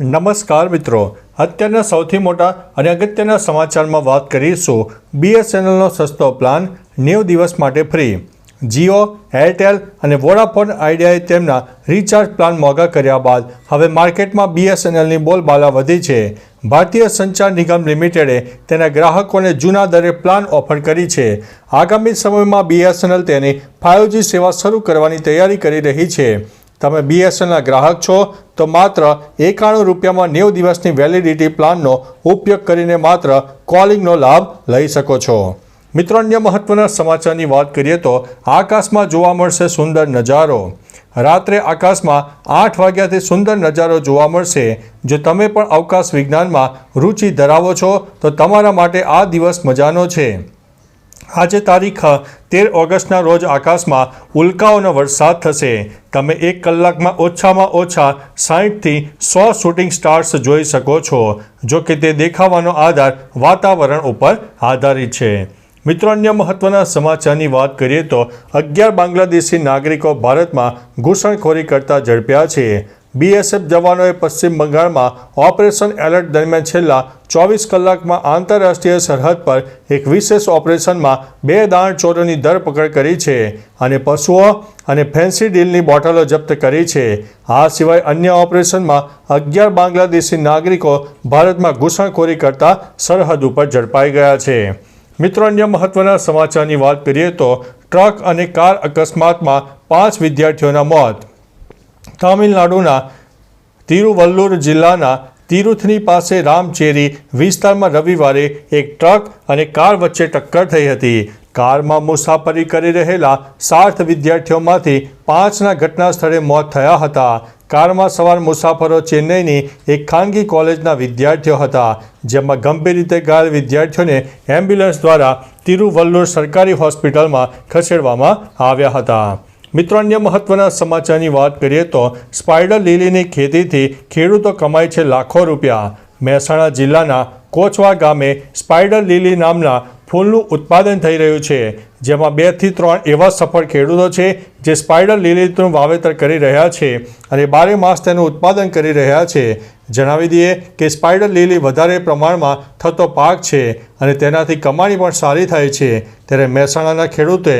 નમસ્કાર મિત્રો. અત્યારના સૌથી મોટા અને અગત્યના સમાચારમાં વાત કરીશું. બીએસએનએલનો સસ્તો પ્લાન, નેવ દિવસ માટે ફ્રી. જીઓ, એરટેલ અને વોડાફોન આઈડિયાએ તેમના રિચાર્જ પ્લાન મોંઘા કર્યા બાદ હવે માર્કેટમાં બીએસએનએલની બોલબાલા વધી છે. ભારતીય સંચાર નિગમ લિમિટેડે તેના ગ્રાહકોને જૂના દરે પ્લાન ઓફર કરી છે. આગામી સમયમાં બીએસએનએલ તેની ફાઇવજી સેવા શરૂ કરવાની તૈયારી કરી રહી છે. તમે બીએસએનએલના ગ્રાહક છો, તો માત્ર એકાણું રૂપિયામાં નેવ દિવસની વેલિડિટી પ્લાનનો ઉપયોગ કરીને માત્ર કોલિંગનો લાભ લઈ શકો છો. મિત્રો, અન્ય મહત્વના સમાચારની વાત કરીએ તો આકાશમાં જોવા મળશે સુંદર નજારો. રાત્રે આકાશમાં આઠ વાગ્યાથી સુંદર નજારો જોવા મળશે. જો તમે પણ અવકાશ વિજ્ઞાનમાં રુચિ ધરાવો છો, તો તમારા માટે આ દિવસ મજાનો છે. આજે તારીખ તેર ઓગસ્ટના રોજ આકાશમાં ઉલ્કાઓનો વરસાદ થશે. તમે એક કલાકમાં ઓછામાં ઓછા સાહીઠથી સો શૂટિંગ સ્ટાર્સ જોઈ શકો છો, જો કે તે દેખાવાનો આધાર વાતાવરણ ઉપર આધારિત છે. મિત્રો, અન્ય મહત્વના સમાચારની વાત કરીએ તો અગિયાર બાંગ્લાદેશી નાગરિકો ભારતમાં ઘૂસણખોરી કરતા ઝડપ્યા છે. બીએસએફ જવાનોએ પશ્ચિમ બંગાળમાં ઓપરેશન એલર્ટ દરમિયાન છેલ્લા ચોવીસ કલાકમાં આંતરરાષ્ટ્રીય સરહદ પર એક વિશેષ ઓપરેશનમાં બે દાણચોરોની ધરપકડ કરી છે અને પશુઓ અને ફેન્સી ડીલની બોટલો જપ્ત કરી છે. આ સિવાય અન્ય ઓપરેશનમાં અગિયાર બાંગ્લાદેશી નાગરિકો ભારતમાં ઘૂસણખોરી કરતા સરહદ ઉપર ઝડપાઈ ગયા છે. મિત્રો, અન્ય મહત્વના સમાચારની વાત કરીએ તો ટ્રક અને કાર અકસ્માતમાં પાંચ વિદ્યાર્થીઓના મોત. તામિલનાડુના તિરુવલ્લુર જિલ્લાના તિરુથની પાસે રામચેરી વિસ્તારમાં રવિવારે એક ટ્રક અને કાર વચ્ચે ટક્કર થઈ હતી. કારમાં મુસાફરી કરી રહેલા સાત વિદ્યાર્થીઓમાંથી પાંચના ઘટના સ્થળે મોત થયા હતા. કારમાં સવાર મુસાફરો ચેન્નઈની એક ખાનગી કોલેજના વિદ્યાર્થીઓ હતા, જેમાં ગંભીર રીતે ઘાયલ વિદ્યાર્થીઓને એમ્બ્યુલન્સ દ્વારા તિરુવલ્લુર સરકારી હોસ્પિટલમાં ખસેડવામાં આવ્યા હતા. મિત્રો, અન્ય મહત્વના સમાચારની વાત કરીએ તો સ્પાઈડર લીલીની ખેતીથી ખેડૂતો કમાય છે લાખો રૂપિયા. મહેસાણા જિલ્લાના કોચવા ગામે સ્પાઈડર લીલી નામના ફૂલનું ઉત્પાદન થઈ રહ્યું છે, જેમાં બેથી ત્રણ એવા સફળ ખેડૂતો છે જે સ્પાઈડર લીલીનું વાવેતર કરી રહ્યા છે અને બારે માસ તેનું ઉત્પાદન કરી રહ્યા છે. જણાવી દઈએ કે સ્પાઈડર લીલી વધારે પ્રમાણમાં થતો પાક છે અને તેનાથી કમાણી પણ સારી થાય છે, ત્યારે મહેસાણાના ખેડૂતોએ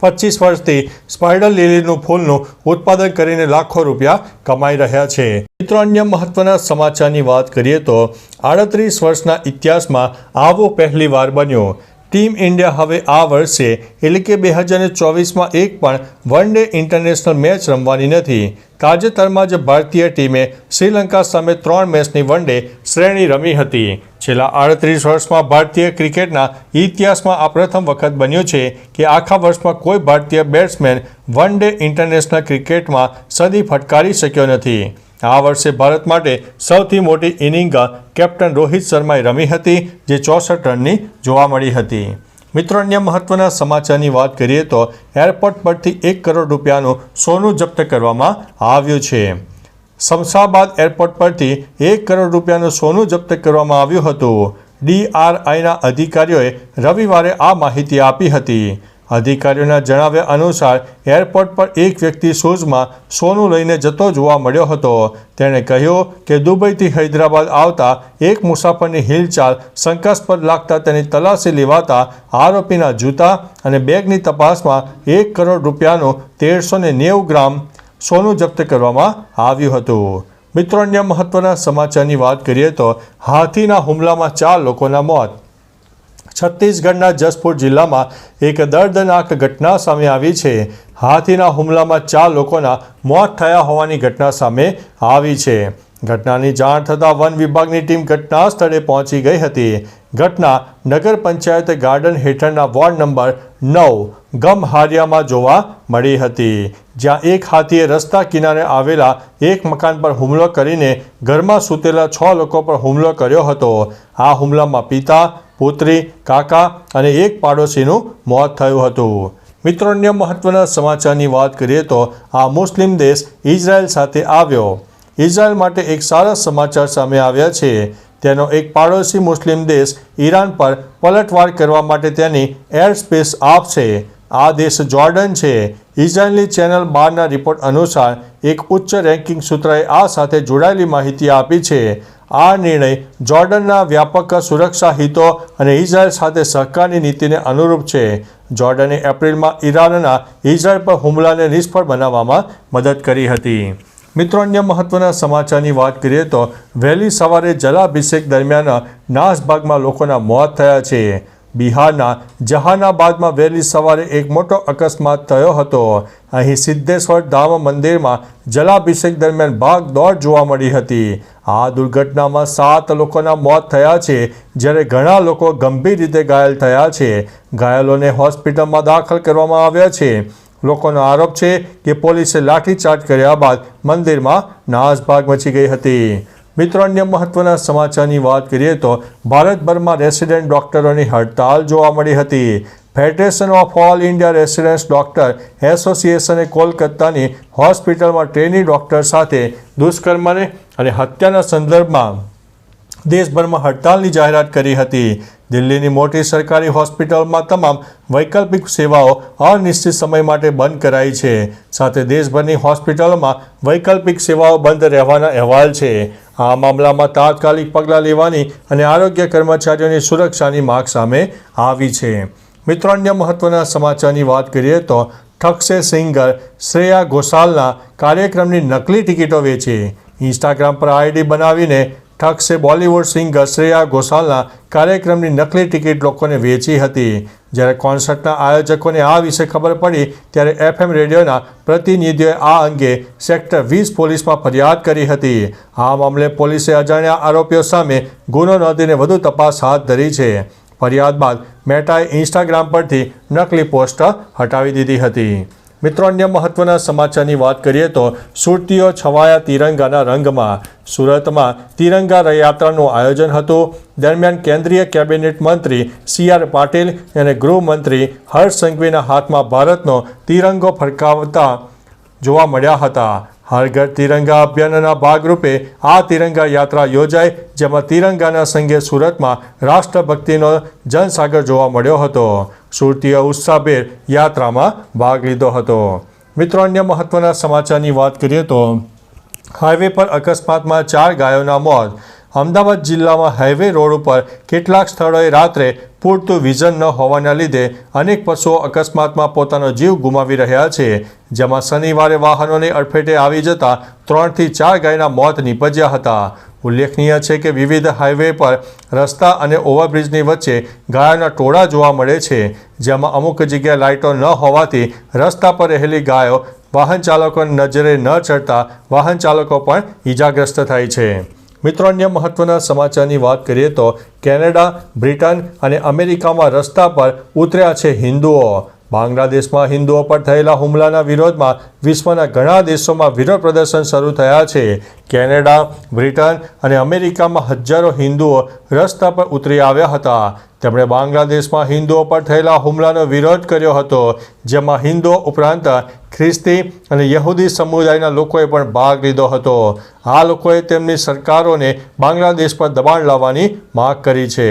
પચીસ વર્ષથી સ્પાઈડર લીલીનું ફૂલનું ઉત્પાદન કરીને લાખો રૂપિયા કમાઈ રહ્યા છે. મિત્રો, અન્ય મહત્વના સમાચારની વાત કરીએ તો આડત્રીસ વર્ષના ઇતિહાસમાં આવો પહેલી વાર બન્યો. ટીમ ઇન્ડિયા હવે આ વર્ષે એટલે કે બે હજાર ચોવીસમાં એક પણ વન ડે ઇન્ટરનેશનલ મેચ રમવાની નથી. તાજેતરમાં જ ભારતીય ટીમે શ્રીલંકા સામે ત્રણ મેચની વન ડે શ્રેણી રમી હતી. છેલ્લા આડત્રીસ વર્ષમાં ભારતીય ક્રિકેટના ઇતિહાસમાં આ પ્રથમ વખત બન્યું છે કે આખા વર્ષમાં કોઈ ભારતીય બેટ્સમેન વન ડે ઇન્ટરનેશનલ ક્રિકેટમાં સદી ફટકારી શક્યો નથી. આ વર્ષે ભારત માટે સૌથી મોટી ઇનિંગ કેપ્ટન રોહિત શર્માએ રમી હતી, જે ચોસઠ રનની જોવા મળી હતી. મિત્રો, અન્ય મહત્વના સમાચારની વાત કરીએ તો એરપોર્ટ પરથી એક કરોડ રૂપિયાનું સોનું જપ્ત કરવામાં આવ્યું છે. શમશાબાદ એરપોર્ટ પરથી એક કરોડ રૂપિયાનું સોનું જપ્ત કરવામાં આવ્યું હતું. ડીઆરઆઈના અધિકારીઓએ રવિવારે આ માહિતી આપી હતી. અધિકારીઓના જણાવ્યા અનુસાર એરપોર્ટ પર એક વ્યક્તિ શૂઝમાં સોનું લઈને જતો જોવા મળ્યો હતો. તેણે કહ્યું કે દુબઈથી હૈદરાબાદ આવતા એક મુસાફરની હિલચાલ શંકાસ્પદ લાગતા તેની તલાશી લેવાતા આરોપીના જૂતા અને બેગની તપાસમાં એક કરોડ રૂપિયાનું તેરસો નેવું ગ્રામ સોનું જપ્ત કરવામાં આવ્યું હતું. મિત્રો, અન્ય મહત્વના સમાચારની વાત કરીએ તો હાથીના હુમલામાં ચાર લોકોના મોત. છત્તીસગઢના જસપુર જિલ્લામાં એક દર્દનાક ઘટના સામે આવી છે. હાથીના હુમલામાં ચાર લોકોના મોત થયા હોવાની ઘટના સામે આવી છે. ઘટનાની જાણ થતાં વન વિભાગની ટીમ ઘટના સ્થળે પહોંચી ગઈ હતી. ઘટના નગર પંચાયત ગાર્ડન હેઠળના વોર્ડ નંબર નવ ગમહારિયામાં જોવા મળી હતી, જ્યાં એક હાથીએ રસ્તા કિનારે આવેલા એક મકાન પર હુમલો કરીને ઘરમાં સૂતેલા છ લોકો પર હુમલો કર્યો હતો. આ હુમલામાં પિતા પુત્રી, કાકા અને એક પાડોશીનું મોત થયું હતું. મિત્રો, અન્ય મહત્વના સમાચારની વાત કરીએ તો આ મુસ્લિમ દેશ ઇઝરાયલ સાથે આવ્યો. ઇઝરાયલ માટે એક સારા સમાચાર સામે આવ્યા છે. તેનો એક પાડોશી મુસ્લિમ દેશ ઈરાન પર પલટવાર કરવા માટે તેની એર સ્પેસ આપશે આ દેશ જોર્ડન છે. ઇઝરાયલની ચેનલ બારના રિપોર્ટ અનુસાર એક ઉચ્ચ રેન્કિંગ સૂત્રએ આ સાથે જોડાયેલી માહિતી આપી છે. આ નિર્ણય જોર્ડનના વ્યાપક સુરક્ષા હિતો અને ઇઝરાયલ સાથે સહકારની નીતિને અનુરૂપ છે. જોર્ડને એપ્રિલમાં ઈરાનના ઇઝરાયલ પર હુમલાને નિષ્ફળ બનાવવામાં મદદ કરી હતી. મિત્રો, અન્ય મહત્વના સમાચારની વાત કરીએ તો વહેલી સવારે જલાભિષેક દરમિયાન નાસભાગમાં લોકોના મોત થયા છે. બિહારના જહાનાબાદમાં વહેલી સવારે એક મોટો અકસ્માત થયો હતો. અહીં સિદ્ધેશ્વર ધામ મંદિરમાં જલાભિષેક દરમિયાન ભાગ દોડ જોવા મળી હતી. આ દુર્ઘટનામાં સાત લોકોના મોત થયા છે, જ્યારે ઘણા લોકો ગંભીર રીતે ઘાયલ થયા છે. ઘાયલોને હોસ્પિટલમાં દાખલ કરવામાં આવ્યા છે. લોકોનો આરોપ છે કે પોલીસે લાઠીચાર્જ કર્યા બાદ મંદિરમાં નાસભાગ મચી ગઈ હતી. મિત્રો, અન્ય મહત્વના સમાચારની વાત કરીએ તો ભારતભરમાં રેસિડેન્ટ ડોક્ટરોની હડતાલ જોવા મળી હતી. Federation of all India residents doctor એસોસિએશને કોલકાતાની હોસ્પિટલમાં ટ્રેની ડોક્ટર સાથે દુષ્કર્મને અને હત્યાના સંદર્ભમાં દેશભરમાં હડતાલની જાહેરાત કરી હતી. દિલ્હીની મોટી સરકારી હોસ્પિટલમાં તમામ વૈકલ્પિક સેવાઓ અનિશ્ચિત સમય માટે બંધ કરાઈ છે. સાથે દેશભરની હોસ્પિટલોમાં વૈકલ્પિક સેવાઓ બંધ રહેવાના અહેવાલ છે. આ મામલામાં તાત્કાલિક પગલાં લેવાની અને આરોગ્ય કર્મચારીઓની સુરક્ષાની માગ સામે આવી છે. મિત્રો, અન્ય મહત્વના સમાચારની વાત કરીએ તો ઠગસે સિંગર શ્રેયા ઘોષાલના કાર્યક્રમની નકલી ટિકિટો વેચી. ઇન્સ્ટાગ્રામ પર આઈડી બનાવીને ઠગસે બોલિવૂડ સિંગર શ્રેયા ઘોષાલના કાર્યક્રમની નકલી ટિકિટ લોકોને વેચી હતી. જ્યારે કોન્સર્ટના આયોજકોને આ વિશે ખબર પડી, ત્યારે એફએમ રેડિયોના પ્રતિનિધિઓએ આ અંગે સેક્ટર વીસ પોલીસમાં ફરિયાદ કરી હતી. આ મામલે પોલીસે અજાણ્યા આરોપીઓ સામે ગુનો નોંધીને વધુ તપાસ હાથ ધરી છે. ફરિયાદ બાદ મેટાએ ઇન્સ્ટાગ્રામ પરથી નકલી પોસ્ટ હટાવી દીધી હતી. મિત્રો, અન્ય મહત્વના સમાચારની વાત કરીએ તો સુરતીઓ છવાયા તિરંગાના રંગમાં. સુરતમાં તિરંગા રથયાત્રાનું આયોજન હતું. દરમિયાન કેન્દ્રીય કેબિનેટ મંત્રી સી આર પાટીલ અને ગૃહમંત્રી હર્ષ સંઘવીના હાથમાં ભારતનો તિરંગો ફરકાવતા જોવા મળ્યા હતા. હર ઘર તિરંગા અભિયાનના ભાગરૂપે આ તિરંગા યાત્રા યોજાઈ, જેમાં તિરંગાના સંગે સુરતમાં રાષ્ટ્રભક્તિનો જનસાગર જોવા મળ્યો હતો. સુરતીય ઉત્સાહભેર યાત્રામાં ભાગ લીધો હતો. મિત્રો, અન્ય મહત્વના સમાચારની વાત કરીએ તો, હાઈવે પર અકસ્માતમાં ચાર ગાયોના મોત અમદાવાદ જિલ્લામાં હાઈવે રોડ ઉપર કેટલાક સ્થળોએ રાત્રે પૂરતું વિઝન ન હોવાના લીધે અનેક પશુઓ અકસ્માતમાં પોતાનો જીવ ગુમાવી રહ્યા છે. જેમાં શનિવારે વાહનોની અડફેટે આવી જતા ત્રણથી ચાર ગાયના મોત નીપજ્યા હતા. ઉલ્લેખનીય છે કે વિવિધ હાઈવે પર રસ્તા અને ઓવરબ્રિજની વચ્ચે ગાયોના ટોળા જોવા મળે છે, જેમાં અમુક જગ્યાએ લાઇટો ન હોવાથી રસ્તા પર રહેલી ગાયો વાહન ચાલકોની નજરે ન ચડતા વાહન ચાલકો પણ ઈજાગ્રસ્ત થાય છે. મિત્રો, અન્ય મહત્વના સમાચારની વાત કરીએ તો કેનેડા, બ્રિટન અને અમેરિકામાં રસ્તા પર ઉતર્યા છે હિન્દુઓ. બાંગ્લાદેશમાં હિન્દુઓ પર થયેલા હુમલાના વિરોધમાં વિશ્વના ઘણા દેશોમાં વિરોધ પ્રદર્શન શરૂ થયા છે. કેનેડા, બ્રિટન અને અમેરિકામાં હજારો હિન્દુઓ રસ્તા પર ઉતરી આવ્યા હતા. તેમણે બાંગ્લાદેશમાં હિન્દુઓ પર થયેલા હુમલાનો વિરોધ કર્યો હતો, જેમાં હિન્દુઓ ઉપરાંત ખ્રિસ્તી અને યહૂદી સમુદાયના લોકોએ પણ ભાગ લીધો હતો. આ લોકોએ તેમની સરકારોને બાંગ્લાદેશ પર દબાણ લાવવાની માગ કરી છે.